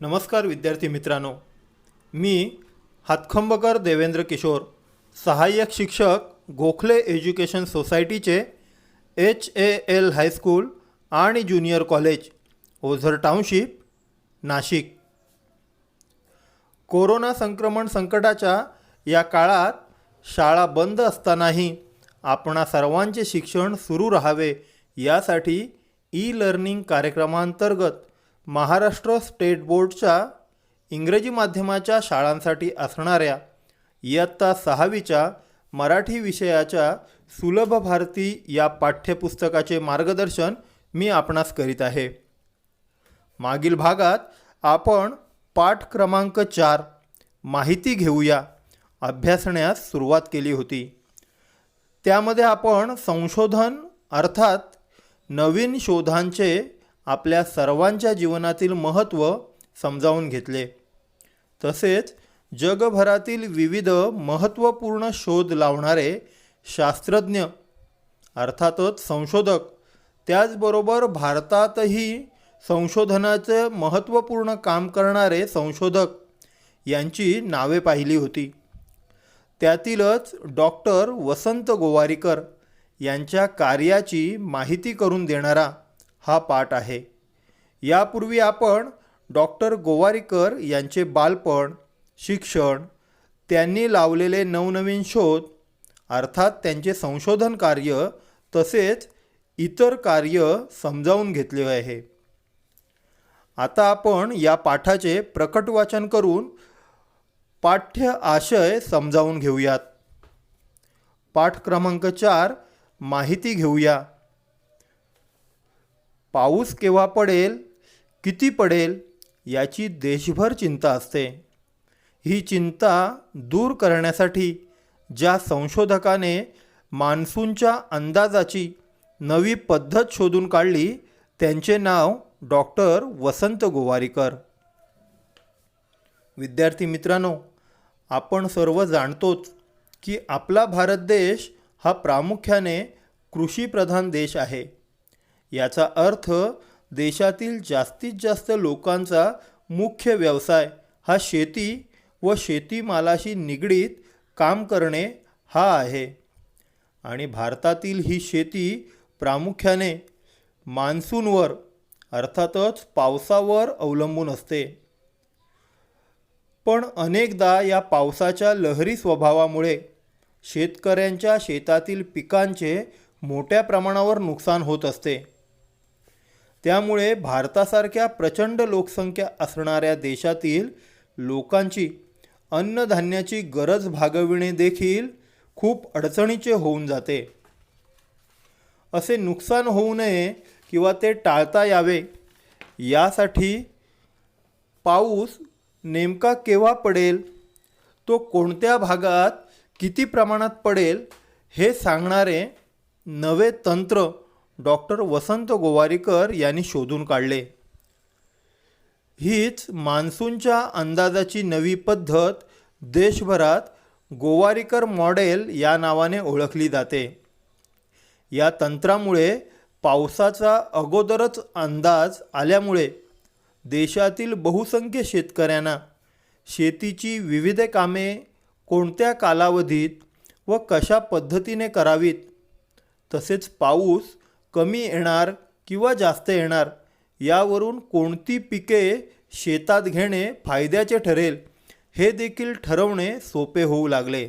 नमस्कार विद्यार्थी मित्रांनो. मी हातखंबकर देवेंद्र किशोर सहाय्यक शिक्षक गोखले एज्युकेशन सोसायटीचे H A L high school आणि junior college Ozar township Nashik. Corona संक्रमण संकटाच्या या काळात शाळा बंद असतानाही आपणा सर्वांचे शिक्षण सुरू राहावे यासाठी ई लर्निंग कार्यक्रमांतर्गत महाराष्ट्र स्टेट बोर्डच्या इंग्रजी माध्यमाच्या शाळांसाठी असणाऱ्या इयत्ता सहावीच्या मराठी विषयाच्या सुलभ भारती या पाठ्यपुस्तकाचे मार्गदर्शन मी आपणास करीत आहे. मागील भागात आपण पाठ क्रमांक चार माहिती घेऊया. अभ्यासण्यास सुरुवात केली होती. त्यामध्ये आपण संशोधन अर्थात नवीन शोधांचे आपल्या सर्वांच्या जीवनातील महत्त्व समजावून घेतले. तसेच जगभरातील विविध महत्त्वपूर्ण शोध लावणारे शास्त्रज्ञ अर्थातच संशोधक त्याचबरोबर भारतातही संशोधनाचे महत्त्वपूर्ण काम करणारे संशोधक यांची नावे पाहिली होती. त्यातीलच डॉक्टर वसंत गोवारीकर यांच्या कार्याची माहिती करून देणारा हा पाठ आहे. यापूर्वी आपण डॉक्टर गोवारीकर यांचे बालपण शिक्षण त्यांनी लावलेले नवनवीन शोध अर्थात त्यांचे संशोधन कार्य तसेच इतर कार्य समजावून घेतले आहे. आता आपण या पाठाचे प्रकट वाचन करून पाठ्य आशय समजावून घेऊयात. पाठ क्रमांक चार माहिती घेऊया. पाऊस केव्हा पडेल किती पडेल याची देशभर चिंता असते. ही चिंता दूर करण्यासाठी ज्या संशोधकाने मान्सूनच्या अंदाजाची नवी पद्धत शोधून काढली त्यांचे नाव डॉक्टर वसंत गोवारीकर. विद्यार्थी मित्रांनो आपण सर्व जाणतोच की आपला भारत देश हा प्रामुख्याने कृषीप्रधान देश आहे. याचा अर्थ देशातील जास्तीत जास्त लोकांचा मुख्य व्यवसाय हा शेती व शेतीमालाशी निगडीत काम करणे हा आहे. आणि भारतातील ही शेती प्रामुख्याने मान्सूनवर अर्थातच पावसावर अवलंबून असते. पण अनेकदा या पावसाच्या लहरी स्वभावामुळे शेतकऱ्यांच्या शेतातील पिकांचे मोठ्या प्रमाणावर नुकसान होत असते. त्यामुळे भारतासारख्या प्रचंड लोकसंख्या असणाऱ्या देशातील लोकांची अन्नधान्याची गरज भागविणे देखील खूप अडचणीचे होऊन जाते. असे नुकसान होऊ नये किंवा ते टाळता यावे यासाठी पाऊस नेमका केव्हा पडेल तो कोणत्या भागात किती प्रमाणात पडेल हे सांगणारे नवे तंत्र डॉक्टर वसंत गोवारीकर यांनी शोधून काढले. हीच मान्सूनच्या अंदाजाची नवी पद्धत देशभरात गोवारीकर मॉडेल या नावाने ओळखली जाते. या तंत्रामुळे पावसाचा अगोदरच अंदाज आल्यामुळे देशातील बहुसंख्य शेतकऱ्यांना शेतीची विविध कामे कोणत्या कालावधीत व कशा पद्धतीने करावीत तसेच पाऊस कमी येणार किंवा जास्त येणार यावरून कोणती पिके शेतात घेणे फायद्याचे ठरेल हे देखील ठरवणे सोपे होऊ लागले.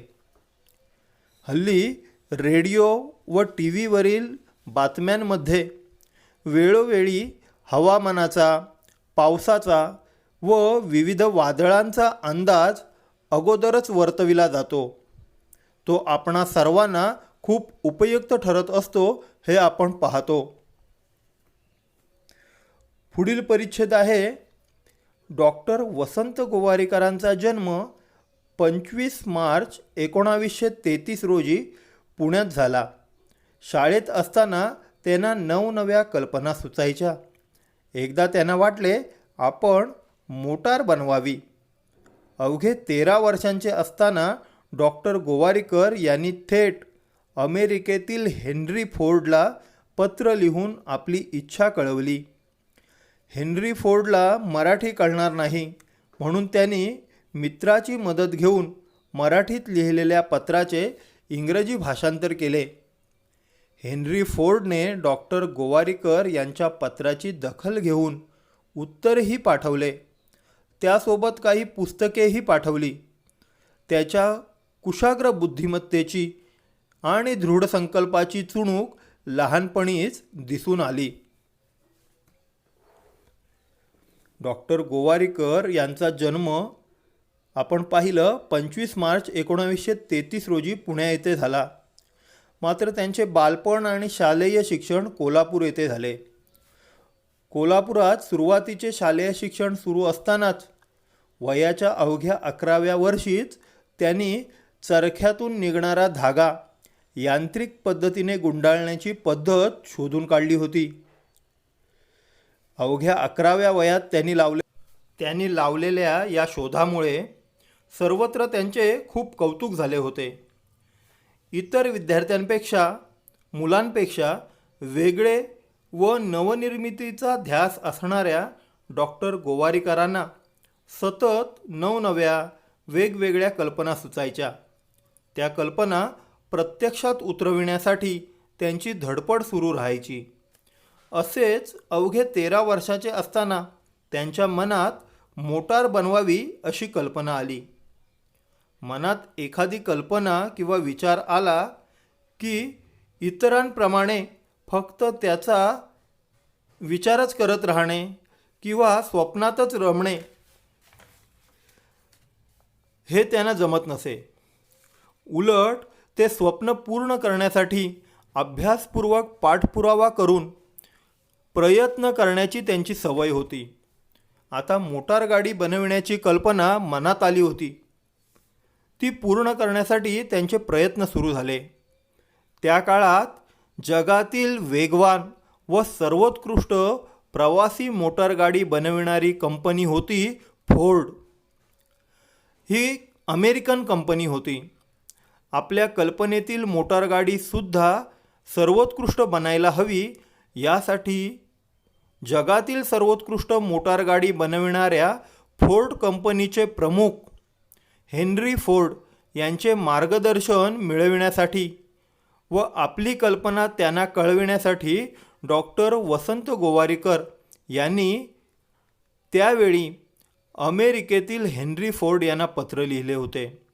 हल्ली रेडिओ व टी व्हीवरील बातम्यांमध्ये वेळोवेळी हवामानाचा पावसाचा व विविध वादळांचा अंदाज अगोदरच वर्तविला जातो. तो आपणा सर्वांना खूप उपयुक्त ठरत असतो हे आपण पाहतो. पुढील परिच्छेद आहे डॉक्टर वसंत गोवारीकरांचा जन्म पंचवीस मार्च एकोणावीसशे तेहतीस रोजी पुण्यात झाला. शाळेत असताना त्यांना नवनव्या कल्पना सुचायच्या. एकदा त्यांना वाटले आपण मोटार बनवावी. अवघे तेरा वर्षांचे असताना डॉक्टर गोवारीकर यांनी थेट अमेरिकेतील हेनरी फोर्डला पत्र लिहून आपली इच्छा कळवली. हेनरी फोर्डला मराठी कळणार नाही म्हणून त्यांनी मित्राची मदत घेऊन मराठीत लिहिलेल्या पत्राचे इंग्रजी भाषांतर केले. हेनरी फोर्डने डॉक्टर गोवारीकर यांच्या पत्राची दखल घेऊन उत्तरही पाठवले. त्यासोबत काही पुस्तकेही पाठवली. त्याच्या कुशाग्र बुद्धिमत्तेची आणि दृढ संकल्पाची चुणूक लहानपणीच दिसून आली. डॉक्टर गोवारीकर यांचा जन्म आपण पाहिलं पंचवीस मार्च एकोणावीसशे तेहतीस रोजी पुण्या येथे झाला. मात्र त्यांचे बालपण आणि शालेय शिक्षण कोल्हापूर येथे झाले. कोल्हापुरात सुरुवातीचे शालेय शिक्षण सुरू असतानाच वयाच्या अवघ्या अकराव्या वर्षीच त्यांनी चरख्यातून निघणारा धागा यांत्रिक पद्धतीने गुंडाळण्याची पद्धत शोधून काढली होती. अवघ्या अकराव्या वयात त्यांनी लावले त्यांनी लावलेल्या या शोधामुळे सर्वत्र त्यांचे खूप कौतुक झाले होते. इतर विद्यार्थ्यांपेक्षा मुलांपेक्षा वेगळे व नवनिर्मितीचा ध्यास असणाऱ्या डॉक्टर गोवारीकरांना सतत नवनव्या वेगवेगळ्या कल्पना सुचायच्या. त्या कल्पना प्रत्यक्षात उतरविण्यासाठी त्यांची धडपड सुरू राहायची. असेच अवघे तेरा वर्षाचे असताना त्यांच्या मनात मोटार बनवावी अशी कल्पना आली. मनात एखादी कल्पना किंवा विचार आला की इतरांप्रमाणे फक्त त्याचा विचारच करत राहणे किंवा स्वप्नातच रमणे हे त्यांना जमत नसे. उलट ते स्वप्न पूर्ण करण्यासाठी अभ्यासपूर्वक पाठपुरावा करून प्रयत्न करण्याची त्यांची सवय होती. आता मोटार गाडी बनविण्याची कल्पना मनात आली होती. ती पूर्ण करण्यासाठी त्यांचे प्रयत्न सुरू झाले. त्या काळात जगातील वेगवान व सर्वोत्कृष्ट प्रवासी मोटारगाडी बनविणारी कंपनी होती फोर्ड ही अमेरिकन कंपनी होती. आपल्या कल्पनेतील मोटारगाडीसुद्धा सर्वोत्कृष्ट बनायला हवी यासाठी जगातील सर्वोत्कृष्ट मोटारगाडी बनविणाऱ्या फोर्ड कंपनीचे प्रमुख हेनरी फोर्ड यांचे मार्गदर्शन मिळविण्यासाठी व आपली कल्पना त्यांना कळविण्यासाठी डॉक्टर वसंत गोवारीकर यांनी त्यावेळी अमेरिकेतील हेनरी फोर्ड यांना पत्र लिहिले होते.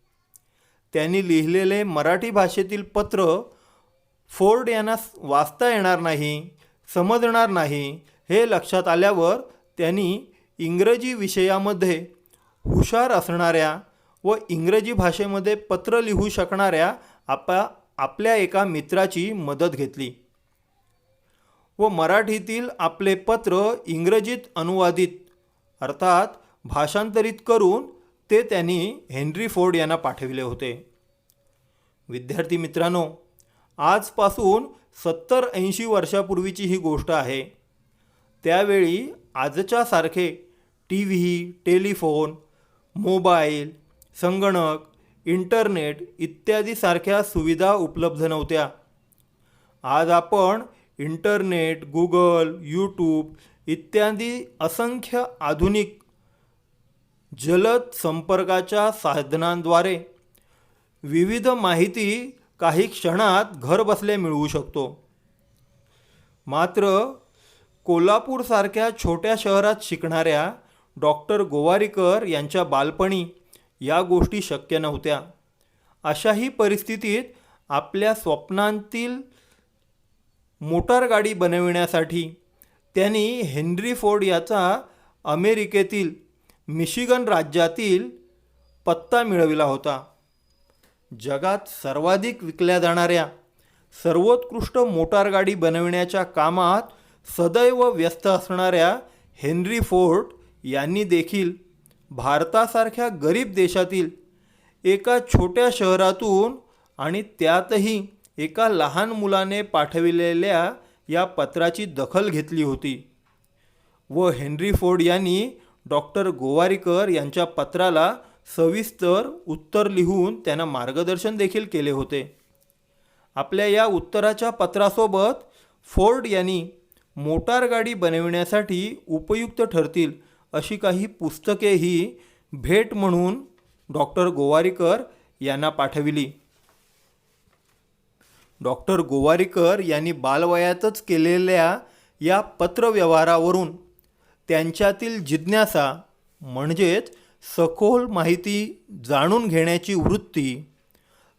त्यांनी लिहिलेले मराठी भाषेतील पत्र फोर्ड यांना वाचता येणार नाही समजणार नाही हे लक्षात आल्यावर त्यांनी इंग्रजी विषयामध्ये हुशार असणाऱ्या व इंग्रजी भाषेमध्ये पत्र लिहू शकणाऱ्या आपा आपल्या एका मित्राची मदत घेतली. व मराठीतील आपले पत्र इंग्रजीत अनुवादित अर्थात भाषांतरित करून ते त्यांनी हेनरी फोर्ड यांना पाठविले होते. विद्यार्थी मित्रांनो आजपासून सत्तर ऐंशी वर्षापूर्वीची ही गोष्ट आहे. त्यावेळी आजच्या सारखे टी व्ही टेलिफोन मोबाईल संगणक इंटरनेट इत्यादी सारख्या सुविधा उपलब्ध नव्हत्या. आज आपण इंटरनेट गुगल यूट्यूब इत्यादी असंख्य आधुनिक जलद संपर्काच्या साधनांद्वारे विविध माहिती काही क्षणात घरबसल्या मिळवू शकतो. मात्र कोल्हापूरसारख्या छोट्या शहरात शिकणाऱ्या डॉक्टर गोवारीकर यांच्या बालपणी या गोष्टी शक्य नव्हत्या. अशाही परिस्थितीत आपल्या स्वप्नांतील मोटारगाडी बनविण्यासाठी त्यांनी हेनरी फोर्ड याचा अमेरिकेतील मिशिगन राज्यातील पत्ता मिळविला होता. जगात सर्वाधिक विकल्या जाणाऱ्या सर्वोत्कृष्ट मोटारगाडी बनविण्याच्या कामात सदैव व्यस्त असणाऱ्या हेनरी फोर्ट यांनी देखील भारतासारख्या गरीब देशातील एका छोट्या शहरातून आणि त्यातही एका लहान मुलाने पाठविलेल्या या पत्राची दखल घेतली होती व हेनरी फोर्ड यांनी डॉक्टर गोवारीकर यांच्या पत्राला सविस्तर उत्तर लिहून त्यांना मार्गदर्शन देखील केले होते. आपल्या या उत्तराच्या पत्रासोबत फोर्ड यांनी मोटारगाडी बनविण्यासाठी उपयुक्त ठरतील अशी काही पुस्तकेही भेट म्हणून डॉक्टर गोवारीकर यांना पाठविली. डॉक्टर गोवारीकर यांनी बालवयातच केलेल्या या पत्रव्यवहारावरून त्यांच्यातील जिज्ञासा म्हणजेच सखोल माहिती जाणून घेण्याची वृत्ती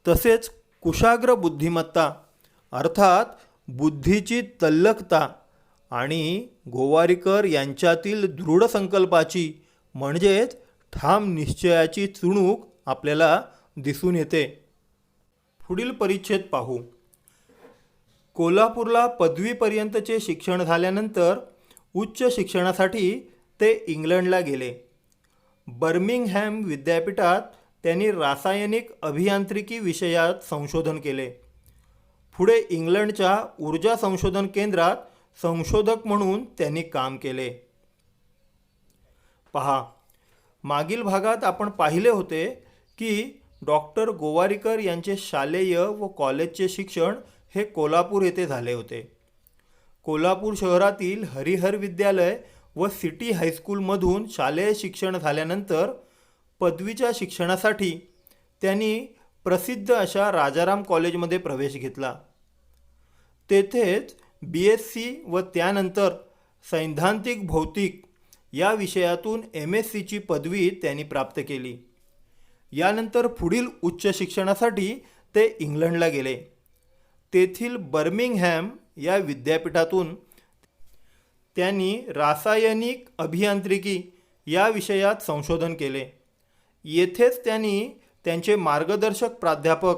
तसेच कुशाग्र बुद्धिमत्ता अर्थात बुद्धीची तल्लकता आणि गोवारीकर यांच्यातील दृढ संकल्पाची म्हणजेच ठाम निश्चयाची चुणूक आपल्याला दिसून येते. पुढील परिच्छेद पाहू. कोल्हापूरला पदवीपर्यंतचे शिक्षण झाल्यानंतर उच्च शिक्षणासाठी ते इंग्लंडला गेले. बर्मिंगहॅम विद्यापीठात त्यांनी रासायनिक अभियांत्रिकी विषयात संशोधन केले. पुढे इंग्लंडच्या ऊर्जा संशोधन केंद्रात संशोधक म्हणून त्यांनी काम केले. पहा मागील भागात आपण पाहिले होते की डॉक्टर गोवारीकर यांचे शालेय व कॉलेजचे शिक्षण हे कोल्हापूर येथे झाले होते. कोल्हापूर शहरातील हरिहर विद्यालय व सिटी हायस्कूलमधून शालेय शिक्षण झाल्यानंतर पदवीच्या शिक्षणासाठी त्यांनी प्रसिद्ध अशा राजाराम कॉलेजमध्ये प्रवेश घेतला. तेथेच बी एस सी व त्यानंतर सैद्धांतिक भौतिक या विषयातून एम एस सीची पदवी त्यांनी प्राप्त केली. यानंतर पुढील उच्च शिक्षणासाठी ते इंग्लंडला गेले. तेथील बर्मिंगहॅम या विद्यापीठातून त्यांनी रासायनिक अभियांत्रिकी या विषयात संशोधन केले. येथेच त्यांनी त्यांचे मार्गदर्शक प्राध्यापक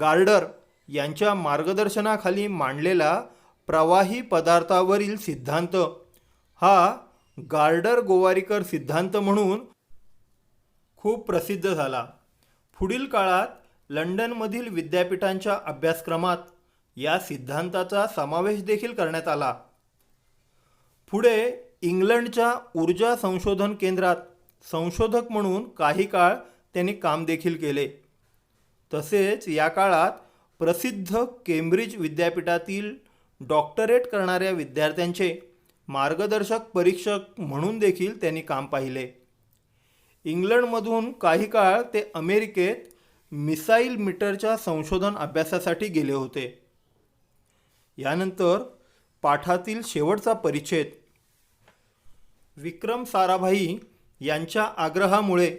गार्डर यांच्या मार्गदर्शनाखाली मांडलेला प्रवाही पदार्थावरील सिद्धांत हा गार्डर गोवारीकर सिद्धांत म्हणून खूप प्रसिद्ध झाला. पुढील काळात लंडनमधील विद्यापीठांच्या अभ्यासक्रमात या सिद्धांताचा समावेश देखील करण्यात आला. पुढे इंग्लंडच्या ऊर्जा संशोधन केंद्रात संशोधक म्हणून काही काळ त्यांनी काम देखील केले. तसेच या काळात प्रसिद्ध केम्ब्रिज विद्यापीठातील डॉक्टरेट करणाऱ्या विद्यार्थ्यांचे मार्गदर्शक परीक्षक म्हणून देखील त्यांनी काम पाहिले. इंग्लंडमधून काही काळ ते अमेरिकेत मिसाईल मीटरच्या संशोधन अभ्यासासाठी गेले होते. यानंतर पाठातील शेवटचा परिच्छेद. विक्रम साराभाई यांच्या आग्रहामुळे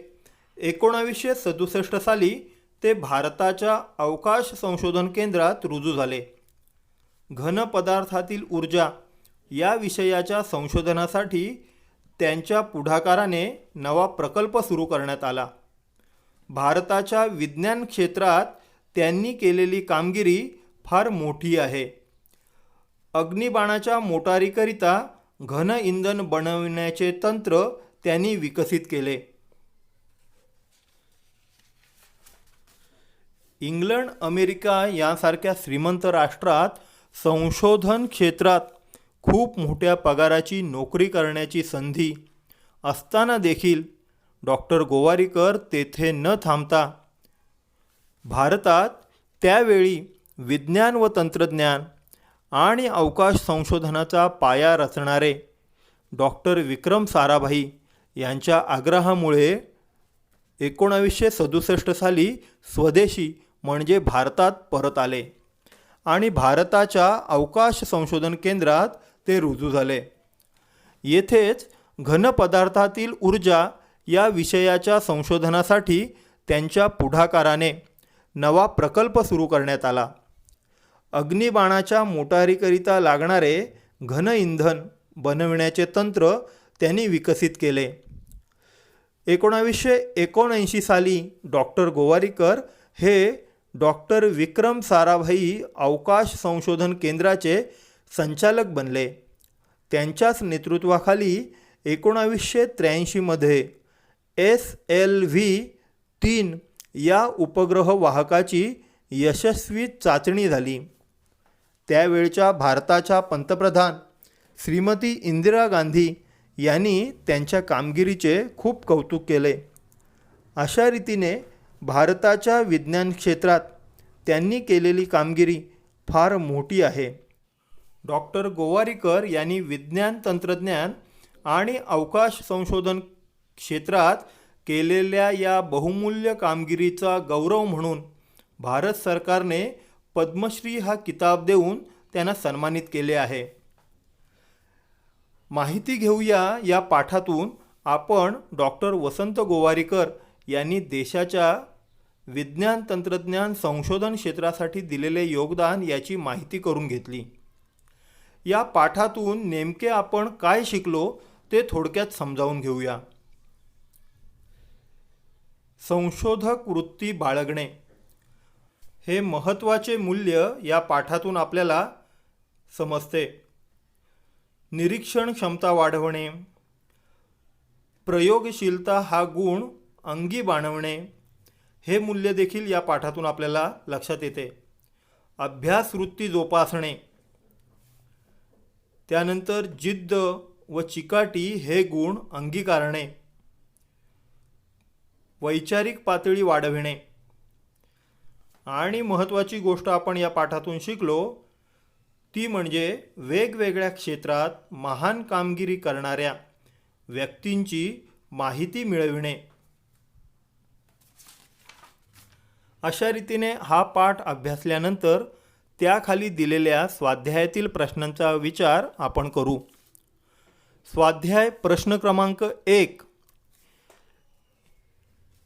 एकोणावीसशे सदुसष्ट साली ते भारताच्या अवकाश संशोधन केंद्रात रुजू झाले. घन पदार्थातील ऊर्जा या विषयाच्या संशोधनासाठी त्यांच्या पुढाकाराने नवा प्रकल्प सुरू करण्यात आला. भारताच्या विज्ञान क्षेत्रात त्यांनी केलेली कामगिरी फार मोठी आहे. अग्निबाणाच्या मोटारीकरिता घन इंधन बनविण्याचे तंत्र त्यांनी विकसित केले. इंग्लंड अमेरिका यासारख्या श्रीमंत राष्ट्रात संशोधन क्षेत्रात खूप मोठ्या पगाराची नोकरी करण्याची संधी असताना देखील डॉक्टर गोवारीकर तेथे न थांबता भारतात त्यावेळी विज्ञान व तंत्रज्ञान आणि अवकाश संशोधनाचा पाया रचणारे डॉक्टर विक्रम साराभाई यांच्या आग्रहामुळे एकोणावीसशे सदुसष्ट साली स्वदेशी म्हणजे भारतात परत आले आणि भारताच्या अवकाश संशोधन केंद्रात ते रुजू झाले. येथेच घन पदार्थातील ऊर्जा या विषयाच्या संशोधनासाठी त्यांच्या पुढाकाराने नवा प्रकल्प सुरू करण्यात आला. अग्निबाणाच्या मोटारीकरिता लागणारे घन इंधन बनविण्याचे तंत्र त्यांनी विकसित केले. एकोणावीसशे एकोणऐंशी साली डॉक्टर गोवारीकर हे डॉक्टर विक्रम साराभाई अवकाश संशोधन केंद्राचे संचालक बनले. त्यांच्याच नेतृत्वाखाली एकोणावीसशे त्र्याऐंशीमध्ये एस एल व्ही तीन या उपग्रह वाहकाची यशस्वी चाचणी झाली. त्यावेळच्या भारताच्या पंतप्रधान श्रीमती इंदिरा गांधी यांनी त्यांच्या कामगिरीचे खूप कौतुक केले. अशा रीतीने भारताच्या विज्ञान क्षेत्रात त्यांनी केलेली कामगिरी फार मोठी आहे. डॉक्टर गोवारीकर यांनी विज्ञान तंत्रज्ञान आणि अवकाश संशोधन क्षेत्रात केलेल्या या बहुमूल्य कामगिरीचा गौरव म्हणून भारत सरकारने पद्मश्री हा किताब देऊन त्यांना सन्मानित केले आहे. माहिती घेऊया या पाठातून आपण डॉक्टर वसंत गोवारीकर यांनी देशाच्या विज्ञान तंत्रज्ञान संशोधन क्षेत्रासाठी दिलेले योगदान याची माहिती करून घेतली. या पाठातून नेमके आपण काय शिकलो ते थोडक्यात समजावून घेऊया. संशोधक वृत्ती बाळगणे. हे महत्त्वाचे मूल्य या पाठातून आपल्याला समजते. निरीक्षण क्षमता वाढवणे. प्रयोगशीलता हा गुण अंगी बाणवणे. हे मूल्य देखील या पाठातून आपल्याला लक्षात येते. अभ्यास वृत्ती जोपासणे. त्यानंतर जिद्द व चिकाटी हे गुण अंगीकारणे. वैचारिक पातळी वाढविणे. आणि महत्त्वाची गोष्ट आपण या पाठातून शिकलो ती म्हणजे वेगवेगळ्या क्षेत्रात महान कामगिरी करणाऱ्या व्यक्तींची माहिती मिळविणे. अशा रीतीने हा पाठ अभ्यासल्यानंतर त्याखाली दिलेल्या स्वाध्यायातील प्रश्नांचा विचार आपण करू. स्वाध्याय प्रश्न क्रमांक एक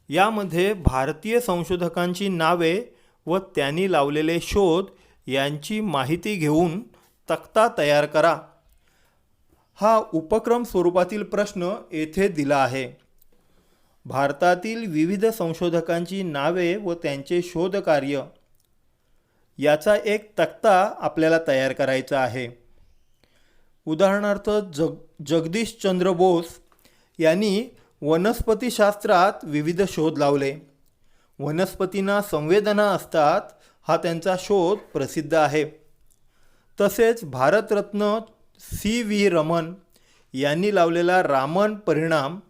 यामध्ये भारतीय संशोधकांची नावे व त्यांनी लावलेले शोध यांची माहिती घेऊन तक्ता तयार करा. हा उपक्रम स्वरूपातील प्रश्न येथे दिला आहे. भारतातील विविध संशोधकांची नावे व त्यांचे शोधकार्य. याचा एक तक्ता आपल्याला तयार करायचा आहे. उदाहरणार्थ जग जगदीशचंद्र बोस यांनी वनस्पतीशास्त्रात विविध शोध लावले. वनस्पतींना संवेदना असतात हा त्यांचा शोध प्रसिद्ध आहे. तसेच भारतरत्न सी व्ही रमन यांनी लावलेला रामन परिणाम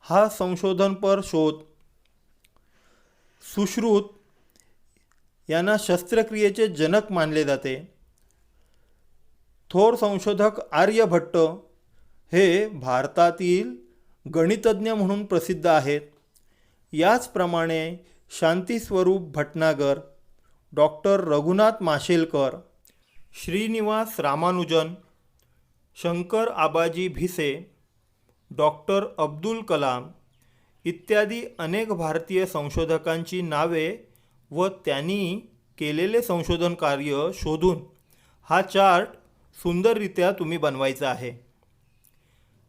हा संशोधनपर शोध. सुश्रुत यांना शस्त्रक्रियेचे जनक मानले जाते. थोर संशोधक आर्यभट्ट हे भारतातील गणितज्ञ म्हणून प्रसिद्ध आहेत. याचप्रमाणे शांतीस्वरूप भटनागर डॉक्टर रघुनाथ माशेलकर श्रीनिवास रामानुजन शंकर आबाजी भिसे डॉक्टर अब्दुल कलाम इत्यादी अनेक भारतीय संशोधकांची नावे व त्यांनी केलेले संशोधन कार्य शोधून हा चार्ट सुंदररित्या तुम्ही बनवायचा आहे.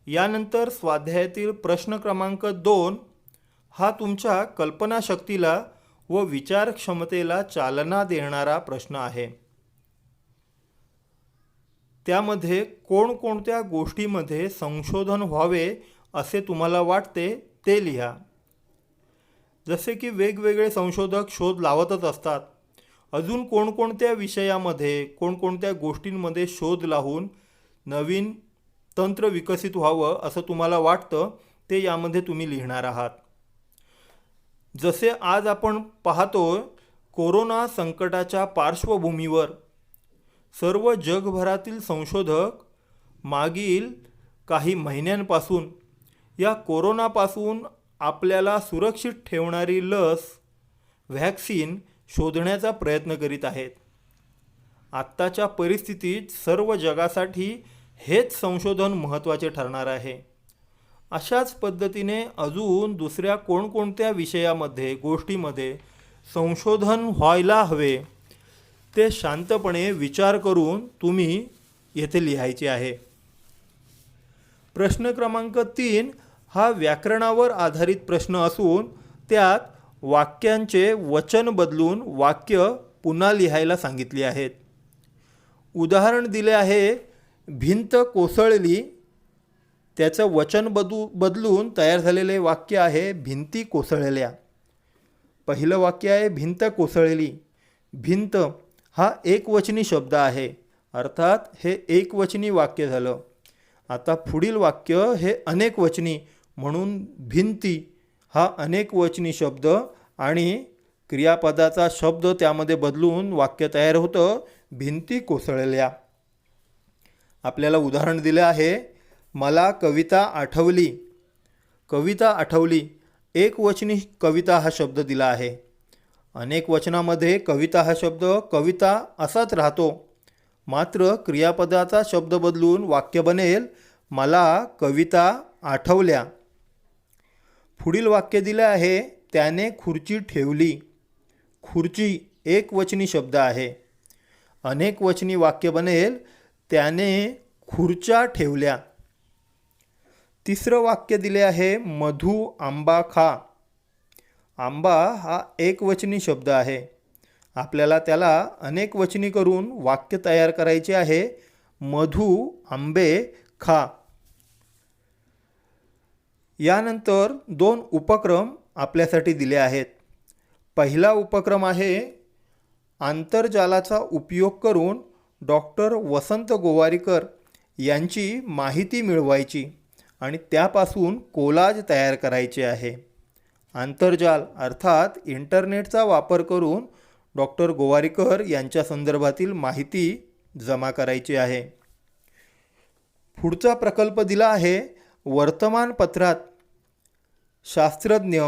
यानंतर स्वाध्यायातील प्रश्न क्रमांक दोन हा तुमच्या कल्पनाशक्तीला व विचारक्षमतेला चालना देणारा प्रश्न आहे. त्यामध्ये कोणकोणत्या गोष्टीमध्ये संशोधन व्हावे असे तुम्हाला वाटते ते लिहा. जसे की वेगवेगळे संशोधक शोध लावतच असतात. अजून कोणकोणत्या विषयामध्ये कोणकोणत्या गोष्टींमध्ये शोध लावून नवीन तंत्र विकसित व्हावं असं तुम्हाला वाटतं ते यामध्ये तुम्ही लिहिणार आहात. जसे आज आपण पाहतो कोरोना संकटाच्या पार्श्वभूमीवर सर्व जगभरातील संशोधक मागील काही महिन्यांपासून या कोरोनापासून आपल्याला सुरक्षित ठेवणारी लस व्हॅक्सिन शोधण्याचा प्रयत्न करीत आहेत. आत्ताच्या परिस्थितीत सर्व जगासाठी हेच संशोधन महत्त्वाचे ठरणार आहे. अशाच पद्धतीने अजून दुसऱ्या कोणकोणत्या विषयामध्ये गोष्टीमध्ये संशोधन व्हायला हवे ते शांतपणे विचार करून तुम्ही येथे लिहायचे आहे. प्रश्न क्रमांक तीन हा व्याकरणावर आधारित प्रश्न असून त्यात वाक्यांचे वचन बदलून वाक्य पुन्हा लिहायला सांगितली आहेत. उदाहरण दिले आहे भिंत कोसळली त्याचं वचन बदू बदलून तयार झालेले वाक्य आहे भिंती कोसळल्या. पहिलं वाक्य आहे भिंत कोसळली. भिंत हा एकवचनी शब्द आहे. अर्थात हे एकवचनी वाक्य झालं. आता पुढील वाक्य हे अनेकवचनी म्हणून भिंती हा अनेकवचनी शब्द आणि क्रियापदाचा शब्द त्यामध्ये बदलून वाक्य तयार होतं भिंती कोसळल्या. आपल्याला उदाहरण दिलं आहे मला कविता आठवली. कविता आठवली एक वचनी कविता हा शब्द दिला आहे. अनेक वचनामध्ये कविता हा शब्द कविता असाच राहतो. मात्र क्रियापदाचा शब्द बदलून वाक्य बनेल मला कविता आठवल्या. पुढील वाक्य दिले आहे त्याने खुर्ची ठेवली. खुर्ची एक वचनी शब्द आहे. अनेक वचनी वाक्य बनेल त्याने खुर्च्या ठेवल्या. तिसरं वाक्य दिले आहे मधू आंबा खा. आंबा हा एकवचनी शब्द आहे. आपल्याला त्याला अनेक वचनी करून वाक्य तयार करायचे आहे मधू आंबे खा. यानंतर दोन उपक्रम आपल्यासाठी दिले आहेत. पहिला उपक्रम आहे आंतरजालाचा उपयोग करून डॉक्टर वसंत गोवारीकर यांची माहिती मिळवायची आणि त्यापासून कोलाज तयार करायचे आहे. आंतरजाल अर्थात इंटरनेटचा वापर करून डॉक्टर गोवारीकर यांच्या संदर्भातील माहिती जमा करायची आहे. पुढचा प्रकल्प दिला आहे वर्तमानपत्रात. शास्त्रज्ञ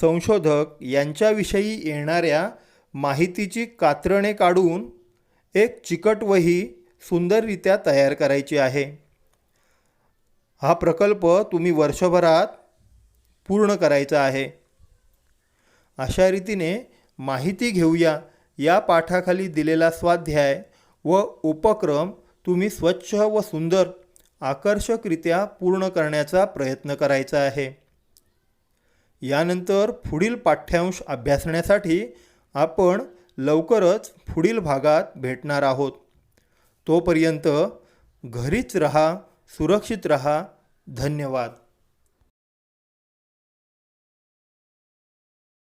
संशोधक यांच्याविषयी येणाऱ्या माहितीची कात्रणे काढून एक चिकट वही सुंदररित्या तयार करायची आहे. हा प्रकल्प तुम्ही वर्षभरात पूर्ण करायचा आहे. अशा रीतीने माहिती घेऊया या पाठाखाली दिलेला स्वाध्याय व उपक्रम तुम्ही स्वच्छ व सुंदर आकर्षकरित्या पूर्ण करण्याचा प्रयत्न करायचा आहे. यानंतर पुढील पाठ्यांश अभ्यासण्यासाठी आपण लवकरच पुढील भागात भेटणार आहोत. तोपर्यंत घरीच रहा सुरक्षित रहा. धन्यवाद.